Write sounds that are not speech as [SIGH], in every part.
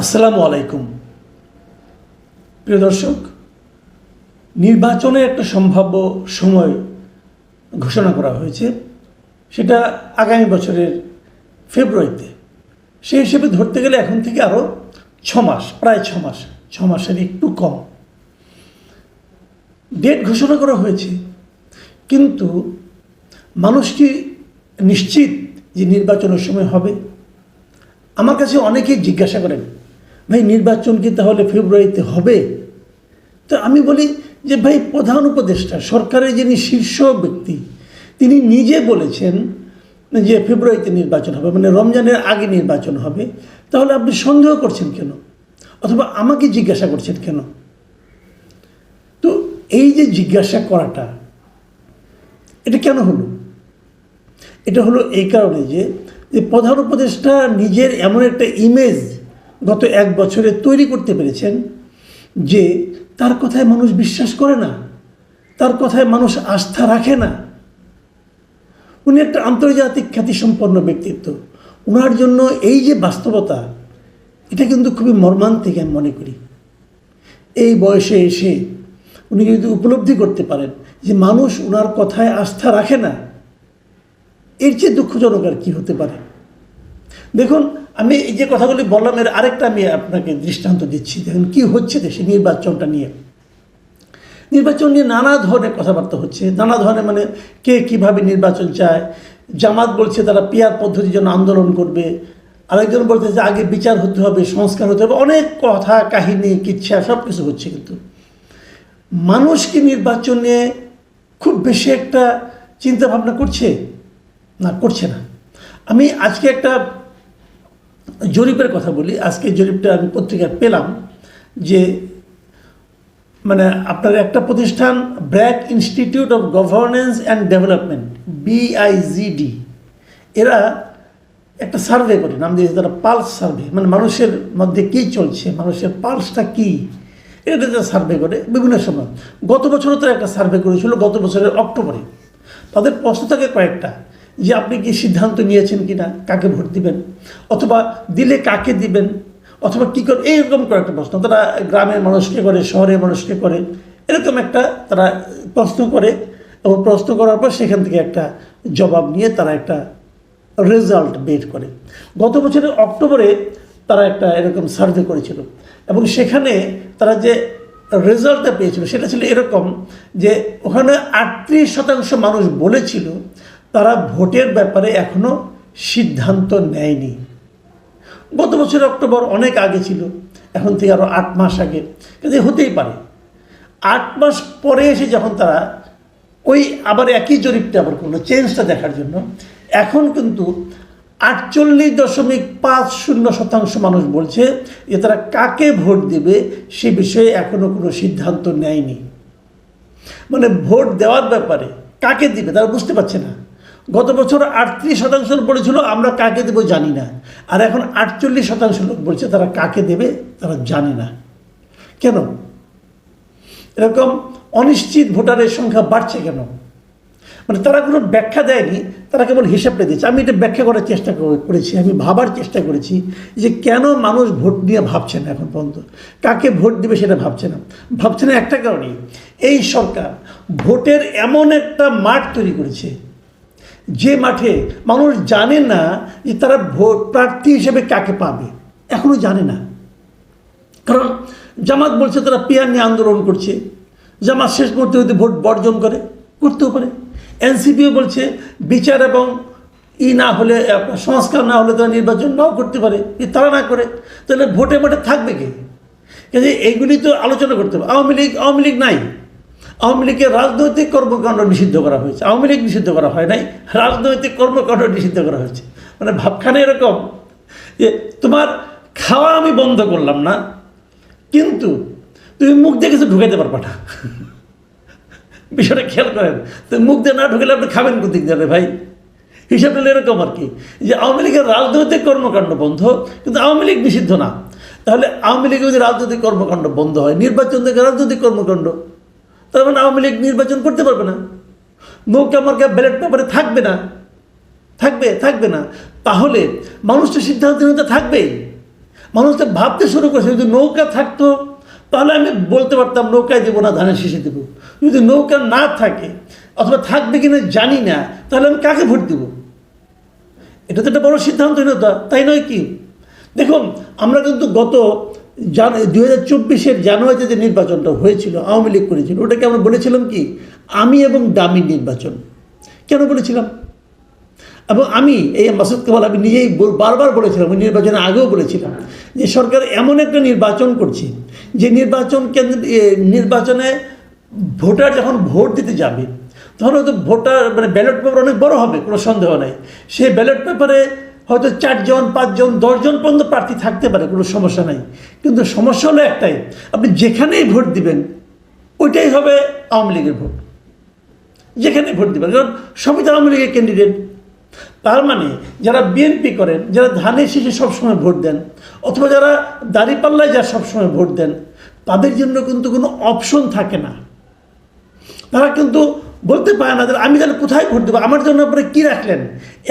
আসসালামু আলাইকুম। প্রিয় দর্শক নির্বাচনের একটা সম্ভাব্য সময় ঘোষণা করা হয়েছে, সেটা আগামী বছরের ফেব্রুয়ারিতে। সেই হিসেবে ধরতে গেলে এখন থেকে আরও ছ মাস প্রায় ছ মাস ছ মাসের একটু কম। ডেট ঘোষণা করা হয়েছে, কিন্তু মানুষ কি নিশ্চিত যে নির্বাচনের সময় হবে? আমার কাছে অনেকেই জিজ্ঞাসা করেন ভাই, নির্বাচন কি তাহলে ফেব্রুয়ারিতে হবে? তো আমি বলি যে ভাই, প্রধান উপদেষ্টা, সরকারের যিনি শীর্ষ ব্যক্তি, তিনি নিজে বলেছেন যে ফেব্রুয়ারিতে নির্বাচন হবে মানে রমজানের আগে নির্বাচন হবে। তাহলে আপনি সন্দেহ করছেন কেন? অথবা আমাকে জিজ্ঞাসা করছেন কেন? তো এই যে জিজ্ঞাসা করাটা, এটা কেন হলো? এটা হলো এই কারণে যে প্রধান উপদেষ্টা নিজের এমন একটা ইমেজ গত এক বছরে তৈরি করতে পেরেছেন যে তার কথায় মানুষ বিশ্বাস করে না, তার কথায় মানুষ আস্থা রাখে না। উনি একটা আন্তর্জাতিক খ্যাতিসম্পন্ন ব্যক্তিত্ব। ওনার জন্য এই যে বাস্তবতা, এটা কিন্তু খুবই মর্মান্তিক আমি মনে করি। এই বয়সে এসে উনি যদি উপলব্ধি করতে পারেন যে মানুষ ওনার কথায় আস্থা রাখে না। এর চেয়ে দুঃখজনক আর কি হতে পারে? দেখুন আমি এই যে কথাগুলি বললাম, এর আরেকটা আমি আপনাকে দৃষ্টান্ত দিচ্ছি। দেখুন, কী হচ্ছে দেশে নির্বাচনটা নিয়ে? নির্বাচন নিয়ে নানা ধরনের কথাবার্তা হচ্ছে। নানা ধরনের মানে কে কীভাবে নির্বাচন চায়। জামাত বলছে তারা পিয়ার পদ্ধতির জন্য আন্দোলন করবে। আরেকজন বলছে যে আগে বিচার হতে হবে, সংস্কার হতে হবে। অনেক কথা, কাহিনী, কিচ্ছা সব কিছু হচ্ছে কিন্তু। মানুষ কি নির্বাচন নিয়ে খুব বেশি একটা চিন্তা ভাবনা করছে? না করছে না। আমি আজকে একটা জরিপের কথা বলি, আজকে জরিপটা আমি পত্রিকায় পেলাম যে মানে আপনার একটা প্রতিষ্ঠান, BRAC Institute of Governance and Development BIGD এরা একটা সার্ভে করে, নাম দিয়েছে তারা পালস সার্ভে মানে মানুষের মধ্যে কী চলছে, মানুষের পালসটা কী এটা তারা সার্ভে করে বিভিন্ন সময়। গত বছরও তারা একটা সার্ভে করেছিল, গত বছরের অক্টোবরে। তাদের প্রশ্ন থাকে কয়েকটা যে আপনি কি সিদ্ধান্ত নিয়েছেন কি না কাকে ভোট দিবেন? অথবা দিলে কাকে দিবেন? অথবা কী করে, এইরকম কয়েকটা প্রশ্ন। তারা গ্রামের মানুষকে করে, শহরের মানুষকে করে, এরকম একটা তারা প্রশ্ন করে এবং প্রশ্ন করার পর সেখান থেকে একটা জবাব নিয়ে তারা একটা রেজাল্ট বের করে। গত বছরের অক্টোবরে তারা একটা এরকম সার্ভে করেছিল এবং সেখানে তারা যে রেজাল্টটা পেয়েছিল সেটা ছিল এরকম যে ওখানে আটত্রিশ শতাংশ মানুষ বলেছিল তারা ভোটের ব্যাপারে এখনও সিদ্ধান্ত নেয়নি। গত বছর অক্টোবর অনেক আগে ছিল, এখন থেকে আরও আট মাস আগে। কিন্তু হতেই পারে। আট মাস পরে এসে যখন তারা ওই আবার একই জরিপটা আবার করল চেঞ্জটা দেখার জন্য, এখন কিন্তু আটচল্লিশ দশমিক পাঁচ শূন্য শতাংশ মানুষ বলছে যে তারা কাকে ভোট দেবে সে বিষয়ে এখনও কোনো সিদ্ধান্ত নেয়নি। মানে ভোট দেওয়ার ব্যাপারে কাকে দিবে তারা বুঝতে পারছে না। গত বছর আটত্রিশ শতাংশ বলেছিল, আমরা কাকে দেবো জানি না। আর এখন আটচল্লিশ শতাংশ লোক বলছে, তারা কাকে দেবে তারা জানে না। কেন? এরকম অনিশ্চিত ভোটারের সংখ্যা বাড়ছে কেন? মানে তারা কোনো ব্যাখ্যা দেয়নি, তারা কেবল হিসাবটা দিয়েছে। আমি এটা ব্যাখ্যা করার চেষ্টা করেছি, আমি ভাবার চেষ্টা করেছি যে কেন মানুষ ভোট নিয়ে ভাবছে না এখন পর্যন্ত? কাকে ভোট দিবে সেটা ভাবছে না। ভাবছে না একটা কারণেই, এই সরকার ভোটের এমন একটা মাঠ তৈরি করেছে যে মাঠে মানুষ জানে না যে তারা ভোট প্রার্থী হিসেবে কাকে পাবে এখনও জানে না। কারণ জামাত বলছে তারা পিয়ার নিয়ে আন্দোলন করছে, জামাত শেষ মুহূর্তে যদি ভোট বর্জন করে, করতেও পারে। এনসিপিও বলছে বিচার এবং ই না হলে সংস্কার না হলে তারা নির্বাচন নাও করতে পারে, যদি তারা না করে, তাহলে ভোটে ভোটে থাকবে কে? কাজে এইগুলি তো আলোচনা করতে হবে। আওয়ামী লীগ আওয়ামী লীগ নাই। আওয়ামী লীগের রাজনৈতিক কর্মকাণ্ড নিষিদ্ধ করা হয়েছে। আওয়ামী লীগ নিষিদ্ধ করা হয় নাই, রাজনৈতিক কর্মকাণ্ড নিষিদ্ধ করা হয়েছে। মানে ভাবখানে এরকম যে তোমার খাওয়া আমি বন্ধ করলাম না, কিন্তু তুমি মুখ দিয়ে কিছু ঢুকাইতে পারবা না। [LAUGHS] বিষয়টা খেয়াল করেন, তো মুখ দিয়ে না ঢুকলে আপনি খাবেন দিক দিয়ে ভাই? হিসাব নিলে এরকম আর কি, যে আওয়ামী লীগের রাজনৈতিক কর্মকাণ্ড বন্ধ, কিন্তু আওয়ামী লীগ নিষিদ্ধ না। তাহলে আওয়ামী লীগের যদি রাজনৈতিক কর্মকাণ্ড বন্ধ হয়, নির্বাচন থেকে রাজনৈতিক কর্মকাণ্ড তার মানে আওয়ামী লীগ নির্বাচন করতে পারবে না। নৌকা মার্কা ব্যালট পেপারে থাকবে না। থাকবে থাকবে না। তাহলে মানুষ তো সিদ্ধান্ত নিতে থাকবেই। মানুষ তো ভাবতে শুরু করেছে, যদি নৌকা থাকতো, তাহলে আমি বলতে পারতাম, নৌকায় দেবো না, ধানের শীষে দেবো। যদি নৌকা না থাকে, অথবা থাকবে কিনা জানি না, তাহলে আমি কাকে ভোট দেবো? এটা তো একটা বড় সিদ্ধান্তহীনতা, তাই নয় কি? দেখুন, আমরা কিন্তু গত জান দু হাজার চব্বিশের জানুয়ারিতে যে নির্বাচনটা হয়েছিল, আওয়ামী লীগ করেছিল, ওটাকে আমরা বলেছিলাম কি? আমি এবং দামি নির্বাচন। কেন বলেছিলাম? এবং আমি, এই মাসুদ কামাল, আমি নিজেই বারবার বলেছিলাম নির্বাচনের আগেও বলেছিলাম যে সরকার এমন একটা নির্বাচন করছে, যে নির্বাচন কেন্দ্র নির্বাচনে ভোটার যখন ভোট দিতে যাবে, তখন হয়তো ভোটার মানে ব্যালট পেপার অনেক বড় হবে, কোনো সন্দেহ নাই। সেই ব্যালট পেপারে হয়তো চারজন, পাঁচজন, দশজন পর্যন্ত প্রার্থী থাকতে পারে, কোনো সমস্যা নাই। কিন্তু সমস্যা হলো একটাই, আপনি যেখানেই ভোট দিবেন, ওইটাই হবে আওয়ামী লীগের ভোট। যেখানে ভোট দেবেন, কারণ সবই তো আওয়ামী লীগের ক্যান্ডিডেট তার মানে যারা বিএনপি করেন, যারা ধানের শীষে সবসময় ভোট দেন, অথবা যারা দাঁড়িপাল্লায় যা সবসময় ভোট দেন, তাদের জন্য কিন্তু কোনো অপশন থাকে না। তারা কিন্তু বলতে পারে না আমি তাহলে কোথায় ভোট দেবো? আমার জন্য আপনারা কী রাখলেন?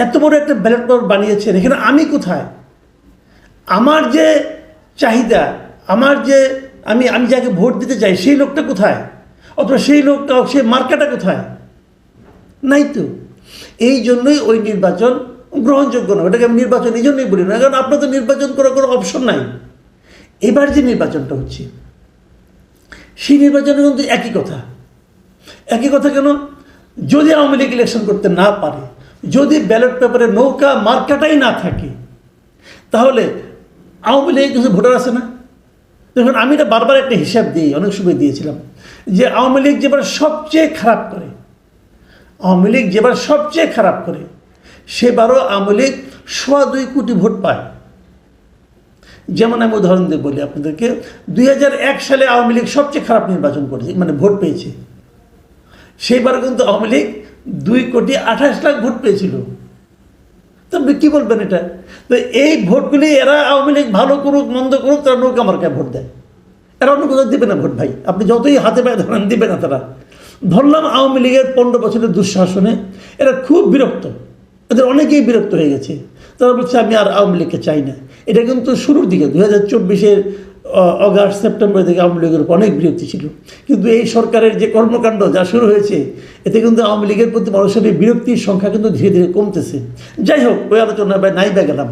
এত বড় একটা ব্যালট পেপার বানিয়েছেন, এখানে আমি কোথায়? আমার যে চাহিদা, আমার যে আমি আমি যাকে ভোট দিতে চাই, সেই লোকটা কোথায়? অথবা সেই লোকটা সেই মার্কাটা কোথায়? নাই তো। এই জন্যই ওই নির্বাচন গ্রহণযোগ্য না ওটাকে আমি নির্বাচন এই জন্যই বলি না, কারণ আপনার তো নির্বাচন করার কোনো অপশন নাই। এবার যে নির্বাচনটা হচ্ছে, সেই নির্বাচনে কিন্তু একই কথা। একই কথা কেন? যদি আওয়ামী লীগ ইলেকশন করতে না পারে, যদি ব্যালট পেপারে নৌকা মার্কাটাই না থাকে, তাহলে আওয়ামী লীগ কিছু ভোটার আছে না? দেখুন, আমি এটা বারবার একটা হিসাব দিই, অনেক সময় দিয়েছিলাম, যে আওয়ামী লীগ যেবার সবচেয়ে খারাপ করে, আওয়ামী লীগ যেবার সবচেয়ে খারাপ করে, সেবারও আওয়ামী লীগ সোয়া দুই কোটি ভোট পায়। যেমন আমি উদাহরণ দিয়ে বলি আপনাদেরকে, দুই হাজার এক সালে আওয়ামী লীগ সবচেয়ে খারাপ নির্বাচন করেছে মানে ভোট পেয়েছে। সেইবার কিন্তু আওয়ামী লীগ দুই কোটি আঠাশ লাখ ভোট পেয়েছিল। তো আপনি কী বলবেন এটা? তো এই ভোটগুলি এরা আওয়ামী লীগ ভালো করুক, মন্দ করুক, তারা নৌকা মার্কায় ভোট দেয়। এরা অন্য কোথাও দেবে না ভোট ভাই। আপনি যতই হাতে পায়ে ধরেন, দিবে না তারা। ধরলাম আওয়ামী লীগের পনেরো বছরের দুঃশাসনে এরা খুব বিরক্ত। এদের অনেকেই বিরক্ত হয়ে গেছে। তারা বলছে, আমি আর আওয়ামী লীগকে চাই না। এটা কিন্তু শুরুর দিকে দু হাজার চব্বিশের অগাস্ট, সেপ্টেম্বর থেকে আওয়ামী লীগের উপর অনেক বিরক্তি ছিল। কিন্তু এই সরকারের যে কর্মকাণ্ড যা শুরু হয়েছে, এতে কিন্তু আওয়ামী লীগের প্রতি মানুষের বিরক্তির সংখ্যা কিন্তু ধীরে ধীরে কমতেছে। যাই হোক, ওই আলোচনা বা নাই বা গেলাম।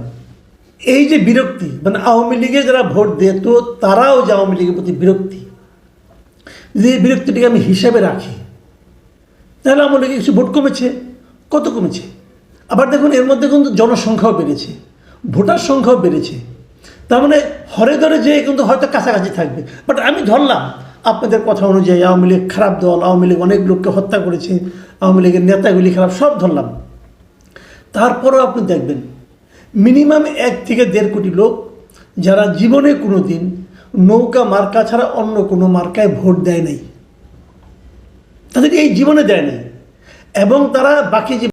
এই যে বিরক্তি মানে আওয়ামী লীগে যারা ভোট দেয়, তো তারাও যে আওয়ামী লীগের প্রতি বিরক্তি। যদি এই বিরক্তিটিকে আমি হিসাবে রাখি, তাহলে আওয়ামী লীগের কিছু ভোট কমেছে? কত কমেছে? আবার দেখুন, এর মধ্যে কিন্তু জনসংখ্যাও বেড়েছে। ভোটার সংখ্যাও বেড়েছে। তার মানে হরে ধরে যে কিন্তু হয়তো কাছাকাছি থাকবে। বাট আমি ধরলাম, আপনাদের কথা অনুযায়ী আওয়ামী লীগ খারাপ দল, আওয়ামী লীগ অনেক লোককে হত্যা করেছে, আওয়ামী লীগের নেতাগুলি খারাপ, সব ধরলাম। তারপরেও আপনি দেখবেন মিনিমাম এক থেকে দেড় কোটি লোক যারা জীবনে কোনো দিন নৌকা মার্কা ছাড়া অন্য কোনো মার্কায় ভোট দেয় নাই। তাদের এই জীবনে দেয় নাই। এবং তারা বাকি যে